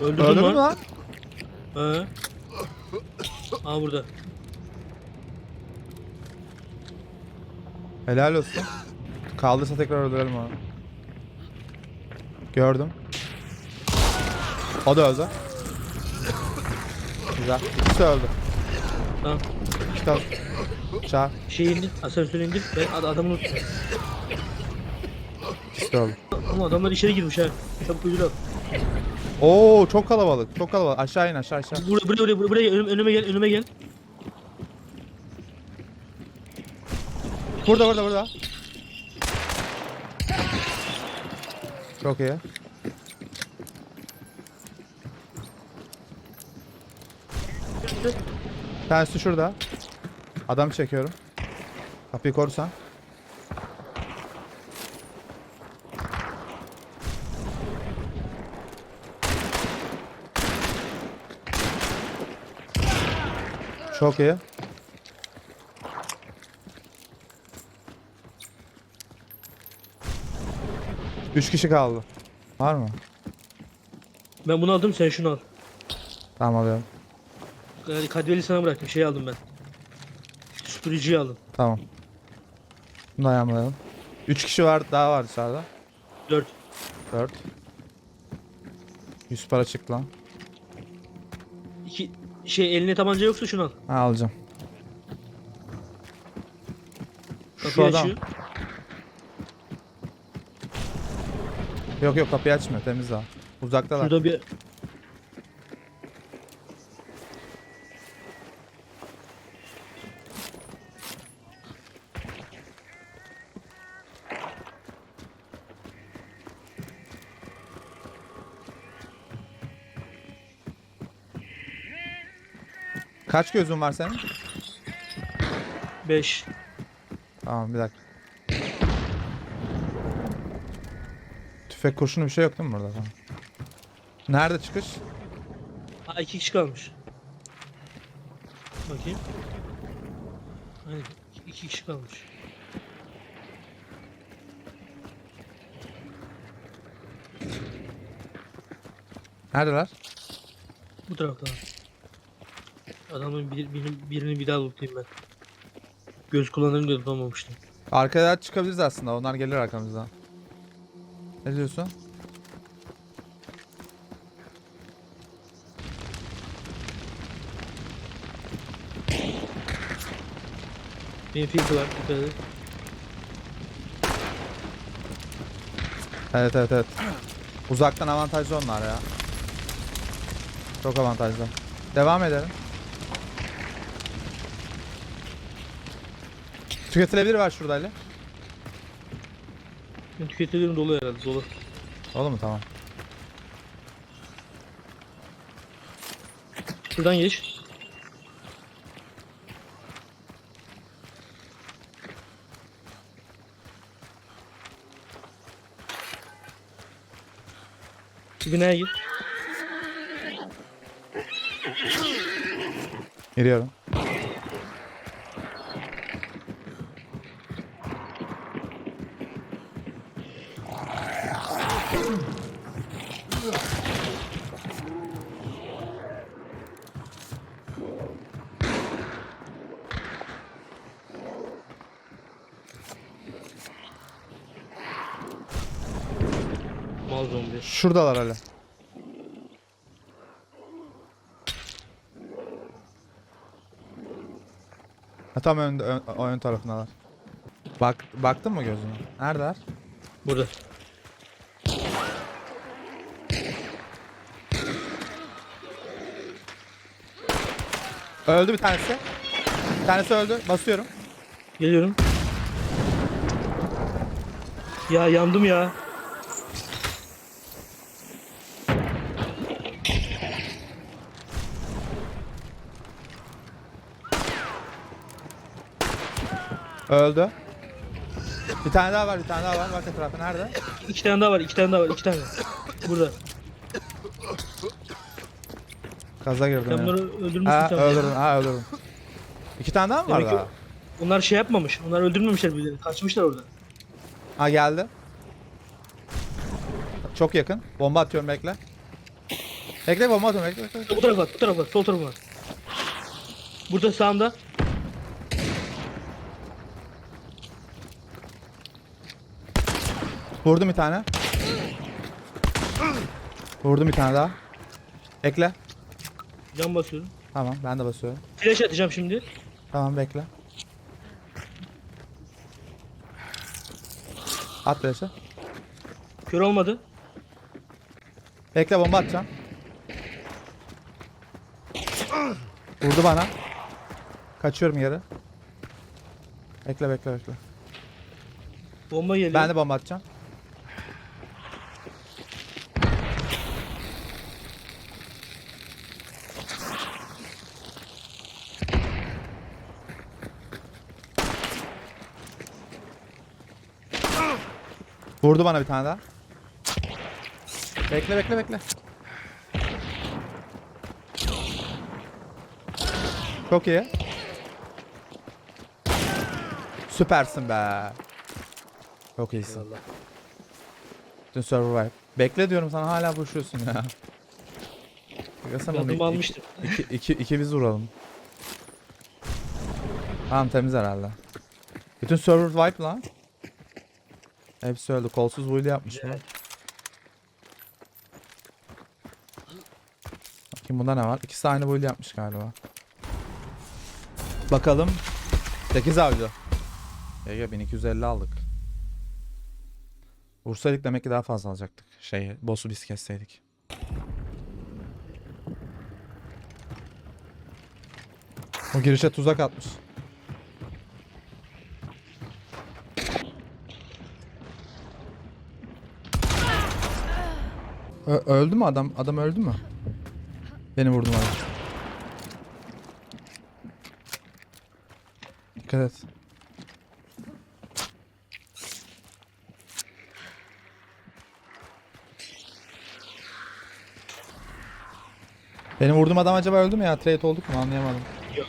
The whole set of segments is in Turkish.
Öldürdün Öldürdün mü? mü lan? He. Aa burada. Helal olsun. Kaldıysa tekrar öldürelim onu. Gördüm. O da öldü. Güzel. İkisi öldü. Tamam. Çıkalım. Çağır. Şey indir. Asansöre indir. Ben ad adamı unuttum. İkisi öldü. Ama adamlar içeri girmiş ha. Çabuk al. Oo çok kalabalık. Çok kalabalık. Aşağı in aşağı aşağı. Buraya buraya buraya, buraya, önüme, önüme gel önüme gel. Burada burada burada. Çok iyi. Tanesi şurada. Adam çekiyorum. Kapıyı korusan. Çok iyi. Üç kişi kaldı. Var mı? Ben bunu aldım sen şunu al. Tamam alıyorum. Yani kadveli sana bıraktım. Şey aldım ben. Süpürücüyü aldım. Tamam. Bunu da ayarlayalım. Üç kişi var daha var dışarıda. 4. Dört. Yüz para çıktı lan. 2 şey eline tabanca yoksa şunu al. Ha alacağım. Şu Kapıyı adam. açıyor. Yok yok kapıyı açmıyor temiz daha. Uzaktalar. Şurada bir Kaç gözün var senin? 5. Tamam bir dakika. Tüfek kurşunu bir şey yok değil mi burada? Tamam. Nerede çıkış? Ha 2 kişi kalmış. Bakayım. Aynen 2 kişi kalmış. Neredeler? Bu tarafta. Adamın bir, birini, birini bir daha lootlayayım ben. Göz kullanırım diye lootlamamıştım. Arkaya çıkabiliriz aslında. Onlar gelir arkamızdan. Ne diyorsun? Filtre var dikkat edin. Evet evet evet. Uzaktan avantajlı onlar ya. Çok avantajlı. Devam edelim. Tüketilebilir var şurada Ali. Benim tüketicilerim dolu herhalde dolu. Olur mu? Tamam. Şuradan geç. Şu binaya gir. Giriyorum. Mal zombi. Şuradalar Ali. Ha, tam ön, o ön tarafındalar. Bak, baktın mı gözüne? Neredeler? Burada. Öldü bir tanesi. Bir tanesi öldü. Basıyorum. Geliyorum. Ya yandım ya. Öldü. Bir tane daha var, bir tane daha var. Bak etrafı nerede? İki tane daha var, iki tane daha var, iki tane. Burada. Kaza girdim Sen ya. bunları öldürmüşsün Ha sen. öldürdüm, ha öldürdüm. İki tane daha mı var Demek ki- daha? Onlar şey yapmamış. Onlar öldürmemişler birilerini. Kaçmışlar orada. Ha geldi. Çok yakın. Bomba atıyorum bekle. Bekle bomba atıyorum bekle bekle. Bu tarafa bu tarafa sol tarafa. Burada sağımda. Vurdum bir tane. Vurdum bir tane daha. Bekle. Cam basıyorum. Tamam ben de basıyorum. Flash atacağım şimdi. Tamam bekle. At flash'ı. Kör olmadı. Bekle bomba atacağım. Vurdu bana. Kaçıyorum geri. Bekle bekle bekle. Bomba geliyor. Ben de bomba atacağım. Vurdu bana bir tane daha. Bekle bekle bekle. Çok iyi. Süpersin be. Çok iyisin. Eyvallah. Bütün server wipe. Bekle diyorum sana hala boşuyorsun ya. Ben dumu almıştım. İki, iki, iki biz vuralım. Tamam temiz herhalde. Bütün server wipe lan. Hepsi öldü. Kolsuz build yapmış. Güzel. Bakayım bunda ne var? İkisi aynı build yapmış galiba. Bakalım. 8 avcı. Ege 1250 aldık. Vursaydık demek ki daha fazla alacaktık. Şey, boss'u biz kesseydik. O girişe tuzak atmış. Ö- öldü mü adam? Adam öldü mü? Beni vurdum adam. Dikkat et. Benim vurduğum adam acaba öldü mü ya? Trade olduk mu anlayamadım. Yok.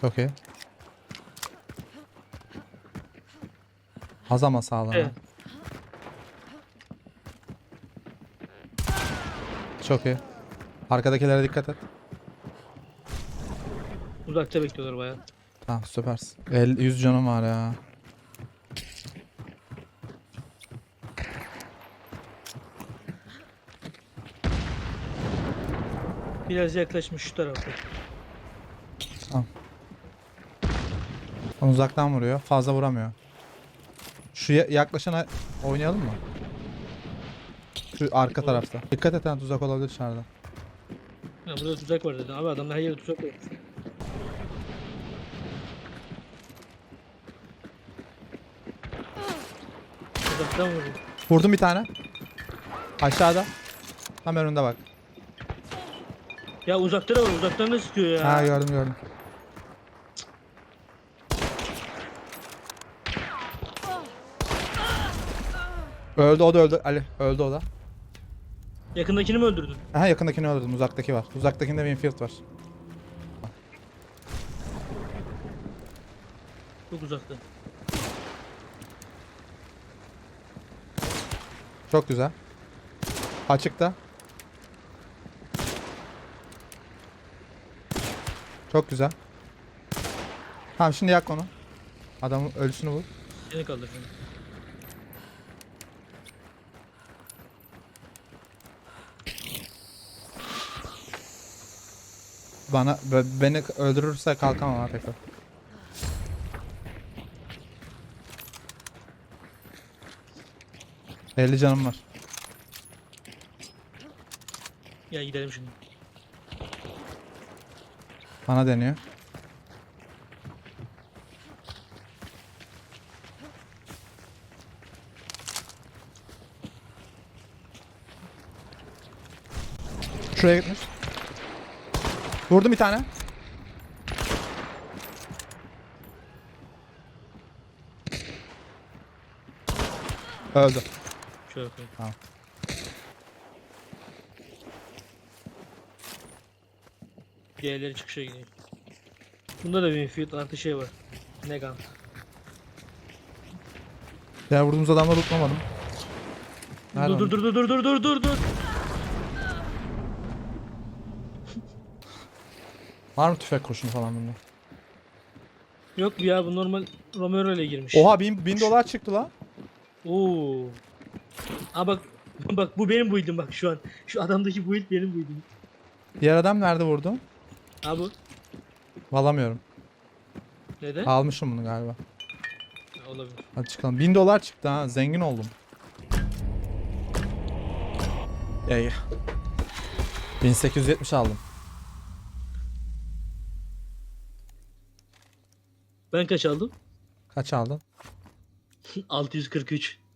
Çok iyi. Az ama sağlam. Evet. Çok iyi. Arkadakilere dikkat et. Uzakta bekliyorlar bayağı. Tamam süpersin. 50, 100 canım var ya. Biraz yaklaşmış şu tarafa. Onu uzaktan vuruyor. Fazla vuramıyor. Şu ya- yaklaşana oynayalım mı? Şu arka tarafta. Dikkat et tuzak olabilir dışarıda. Ha, burada tuzak var dedi. Abi adamlar her yere tuzak koymuş. Uzaktan vuruyor. Vurdum bir tane. Aşağıda. Tam önünde bak. Ya uzakta da var. Uzaktan da sıkıyor ya. Ha gördüm gördüm. Öldü o da öldü. Ali öldü o da. Yakındakini mi öldürdün? Aha yakındakini öldürdüm. Uzaktaki var. Uzaktakinde Winfield var. Çok uzakta. Çok güzel. Açıkta. Çok güzel. Tamam şimdi yak onu. Adamın ölüsünü vur. Seni kaldır şimdi. Bana be- beni öldürürse kalkamam tekrar. Elli canım var. Gel gidelim şimdi. Bana deniyor. Şuraya gitmiş. Vurdum bir tane. Öldü. Şöyle koyayım. Tamam. Diğerleri çıkışa gidiyor. Bunda da Winfield artı şey var. Negan. Diğer vurduğumuz adamları unutmamadım. Nerede Dur dur dur dur dur dur dur dur. Var mı tüfek kurşunu falan bunda? Yok ya bu normal Romero ile girmiş. Oha 1000 bin dolar çıktı lan. Oo. Aa bak bak bu benim build'im bak şu an. Şu adamdaki build benim build'im. Diğer adam nerede vurdu? Ha bu. Valamıyorum. Neden? Almışım bunu galiba. Olabilir. Hadi çıkalım. 1000 dolar çıktı ha. Zengin oldum. İyi. 1870 aldım. Ben kaç aldım? Kaç aldın? 643.